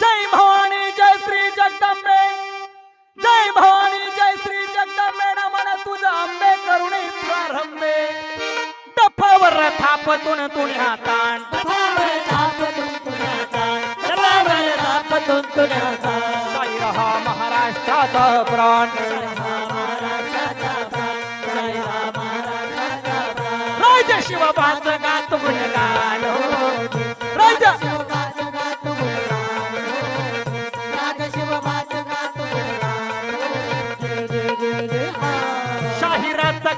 जय भवानी जय श्री जगदंबे। जय भवानी जय श्री जगदंबे नमन तुझा अंबे करुणे प्रारंभे। डफावर थापतून तुझ्या ताण। साई रहा महाराष्ट्राचा प्राण। राजा शिवबाचं गात गुणगान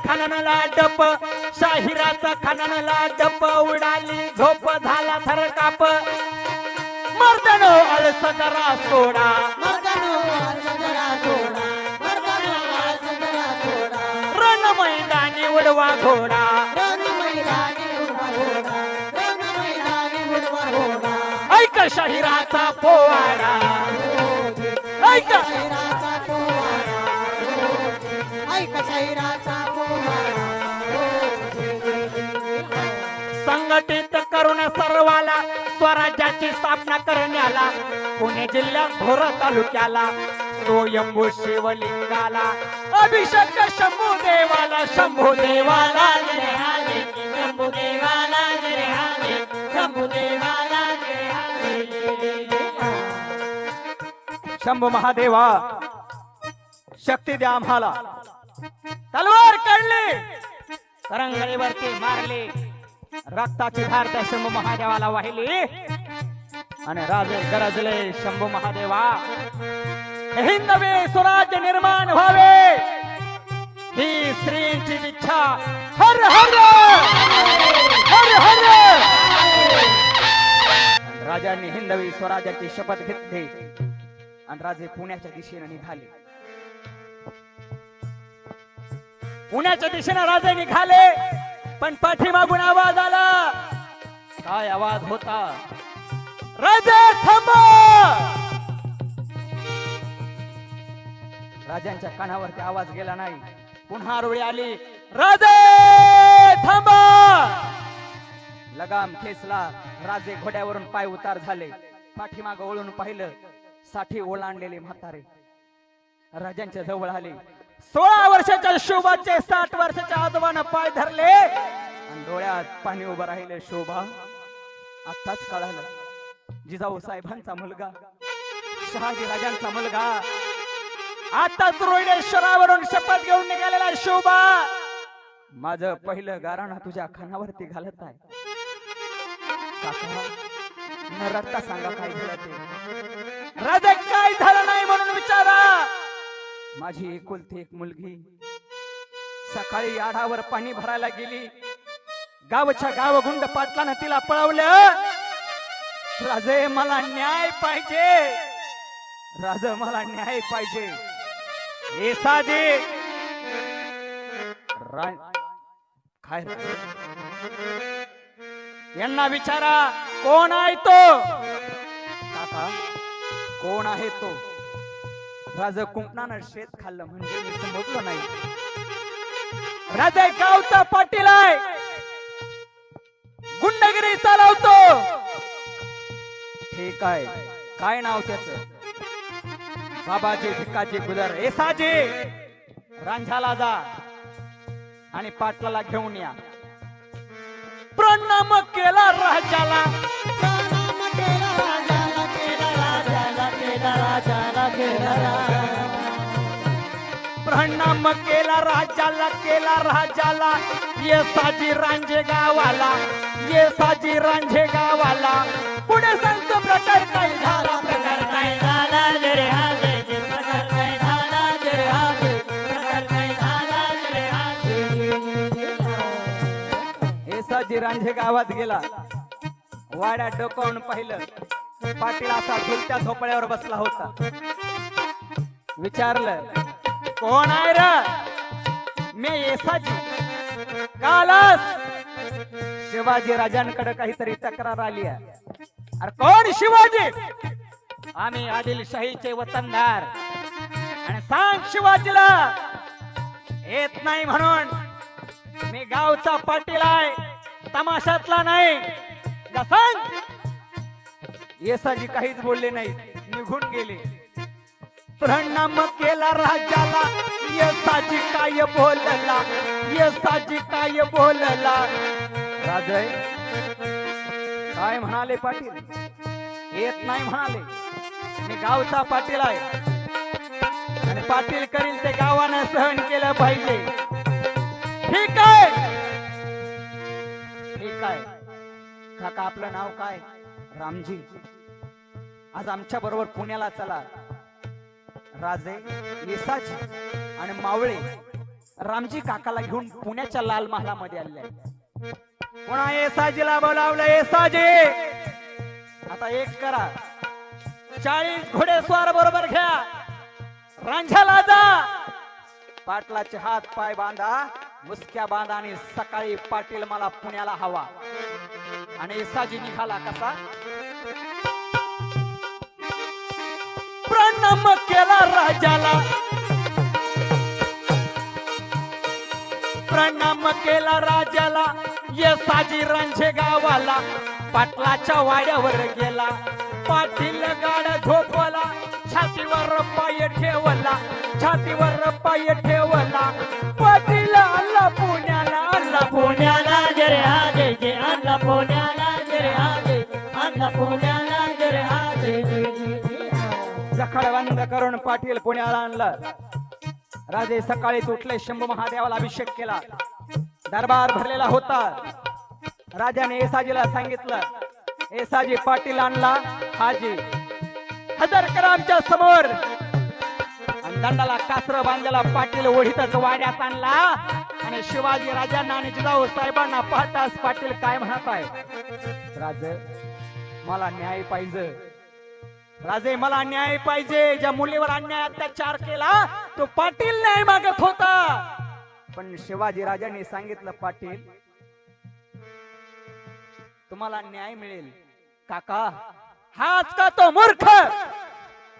खननला डप शाहिराचा खननला डप उडाली झोप झाला थरकाप. मर्दनो अळस जरा सोडा. रण मैदानी उडवा घोडा. ऐक शाहिराचा पोवाडा. ऐक. संघटित करून सर्वाला स्वराज्याची स्थापना करण्याला पुणे जिल्ह्यात भोर तालुक्याला स्वयंभू शिवलिंगाला. अभिषेक शंभू देवाला शंभू देवाला शंभू देवाला शंभू देवाला. शंभू महादेवा शक्ती द्या आम्हाला. रंगळीवरती मारली. रक्ताची धार त्या शंभू महादेवाला वाहिली. आणि राजे गरजले शंभू महादेवा. हिंदवे स्वराज्य निर्माण व्हावे. ही स्त्रीची इच्छा. हर हर! हर हर! राजांनी हिंदवी स्वराज्याची शपथ घेतली. आणि राजे पुण्याच्या दिशेने निघाले. पुण्याच्या दिशेने राजे निघाले पण पाठीमागून आवाज आला. काय आवाज होता? राजे थांबा! राजांच्या कानावरती आवाज गेला नाही. पुन्हा रुळी आली. राजे थांबा! लगाम खेचला. राजे घोड्यावरून पाय उतार झाले. पाठीमाग वळून पाहिलं साठी ओलांडलेले म्हातारे. राजांच्या जवळ आले. सोळा वर्षाच्या शोभाचे साठ वर्षाच्या आजोबानं पाय धरले. आणि डोळ्यात पाणी उभं राहिले शोभा. आताच कळालं जिजाऊ साहेबांचा मुलगा शहाजी राजांचा मुलगा. आताच रोहिणेश्वरावरून शपथ घेऊन निघालेला शोभा. माझं पहिलं गाराणा तुझ्या खानावरती घालत आहे. काका न रडता सांगा काय झालं ते. राजा काय झालं नाही म्हणून विचारा. माझी एकुलती एक मुलगी. सकाळी आढावर पाणी भरायला गेली. गावच्या गाव गुंड पाटलानं तिला पळवलं. राजे मला न्याय पाहिजे. राज मला न्याय पाहिजे. हे साजे. काय यांना विचारा कोण आहे तो? काका कोण आहे तो? राजा कुंपणानं शेत खाल्लं म्हणजे मी समजलो नाही. राजा गावचा पाटील आहे. गुंडगिरी चालवतो. ठीक आहे काय नाव त्याच? बाबाजी भिकाजी गुदर. एसाजी रांझाला जा आणि पाटलाला घेऊन या. प्रणाम केला राजाला. प्रणाम केला राजाला केला राजाला. ये साजी रांझे गावाला ये साजी रांझे गावाला. पुढे सांगतो प्रकार काय झाला प्रकार काय झाला जरे हाले प्रकार काय झाला जरे हाले प्रकार काय झाला जरे हाले हे साजी रांझे गावात गेला. वाड्या डोकावून पाहिलं. पाटील असा झुलत्या झोपड्यावर बसला होता. विचारलं कोण आहे र? मी येसाजी कालच शिवाजी राजांकडे काहीतरी तक्रार आली आहे. अरे कोण शिवाजी? आम्ही आदिलशाहीचे वतनदार. आणि सांग शिवाजीला येत नाही म्हणून. मी गावचा पाटील आहे तमाशातला नाही. सांग? येसाजी काहीच बोलले नाही. निघून गेले. प्रणाम केला राजाला. येसाजी काय बोलला? येसाजी काय बोलला? राजय काय म्हणाले पाटील? येत नाही म्हणाले. मी गावचा पाटील आहे. आणि पाटील करील ते गावानं सहन केलं पाहिजे. ठीक आहे. ठीक आहे. काका आपलं नाव काय? रामजी. आज आमच्या बरोबर पुण्याला चला. राजे येसाजी आणि मावळे रामजी काकाला घेऊन पुण्याच्या लाल महालामध्ये आले पुन्हा येसाजीला बोलावलं येसाजी! आता एक करा. चाळीस घोडेस्वार बरोबर घ्या. रांझ्याला जा. पाटलाचे हात पाय बांधा. मुसक्या बांधा आणि सकाळी पाटील मला पुण्याला हवा. आणि येसाजी निघाला कसा? प्रणाम केला राजाला. प्रणाम केला राजाला. येसाजी रांझे गावाला. पाटलाच्या वाड्यावर गेला. पाटील गाड झोपला. छातीवर पाय ठेवला. छातीवर पाय ठेवला. पाटील आला पुण्याला आला पुण्याला. जरे आगे जे आला पुण्याला. जरे आगे आला पुण्या आ. बंद करून पाटील पुण्याला आणलं. राजे सकाळीच उठले शंभू महादेवाला अभिषेक केला. दरबार भरलेला होता. राजाने एसाजीला सांगितलं एसाजी पाटील आणला हाजी. हजर करा आमच्यासमोर. दंडाला कासर बांधलेला पाटील ओढीतच वाड्यात आणला. आणि शिवाजी राजांना आणि जिजाऊ साहेबांना पाहताच पाटील काय म्हणत आहे? राज मला न्याय पाहिजे. राजे मला न्याय पाहिजे. ज्या मुलीवर अन्याय अत्याचार केला तो पाटील न्याय मागत होता. पण शिवाजी राजांनी सांगितलं पाटील तुम्हाला न्याय मिळेल. काका हाच का तो मूर्ख?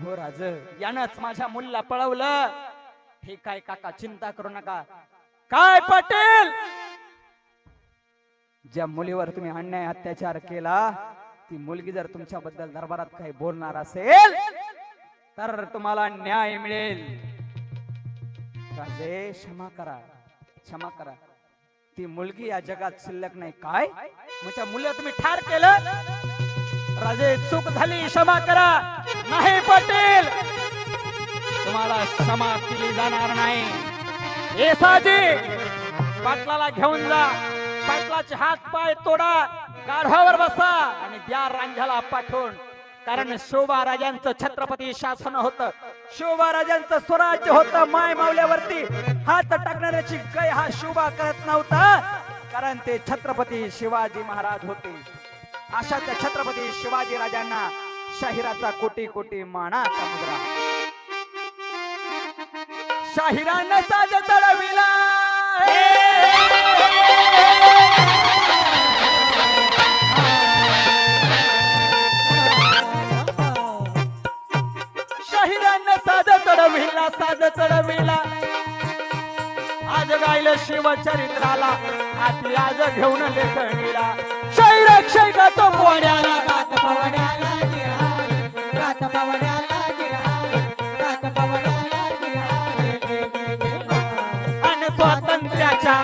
हो राज यानंच माझ्या मुलीला पळवलं. ठीक आहे काका चिंता करू नका. काय पाटील? ज्या मुलीवर तुम्ही अन्याय अत्याचार केला ती मुलगी जर तुमच्याबद्दल दरबारात काही बोलणार असेल तर तुम्हाला न्याय मिळेल. राजे क्षमा करा. क्षमा करा. ती मुलगी या जगात शिल्लक नाही. काय? तुमच्या मुलं तुम्ही ठार केलं? राजे चूक झाली. क्षमा करा. नाही पटेल. तुम्हाला क्षमा केली जाणार नाही. ए पाटलाला घेऊन जा. पाटलाचे हात पाय तोडा. गाढवावर बसा आणि द्या रांझ्याला पाठवून. कारण शोभा राजांचं छत्रपती शासन होतं. शोभा राजांचं स्वराज्य होतं माय मावल्यावरती. हात टाकणाऱ्याची गय हा शोभा करत नव्हता. कारण ते छत्रपती शिवाजी महाराज होते. अशा त्या छत्रपती शिवाजी राजांना शाहिराचा कोटी कोटी मानाचा मुद्रा? शाहिरानं साज चढविला. चढविला साध चढविला. आज गायलं शिवचरित्राला हाती आज घेऊन लेखणीला. शाहीर अक्षय गातो पोड्याला रात पवड्याला गिरहाळे, पवड्याला पवण्याला पवड्याला आणि स्वातंत्र्याच्या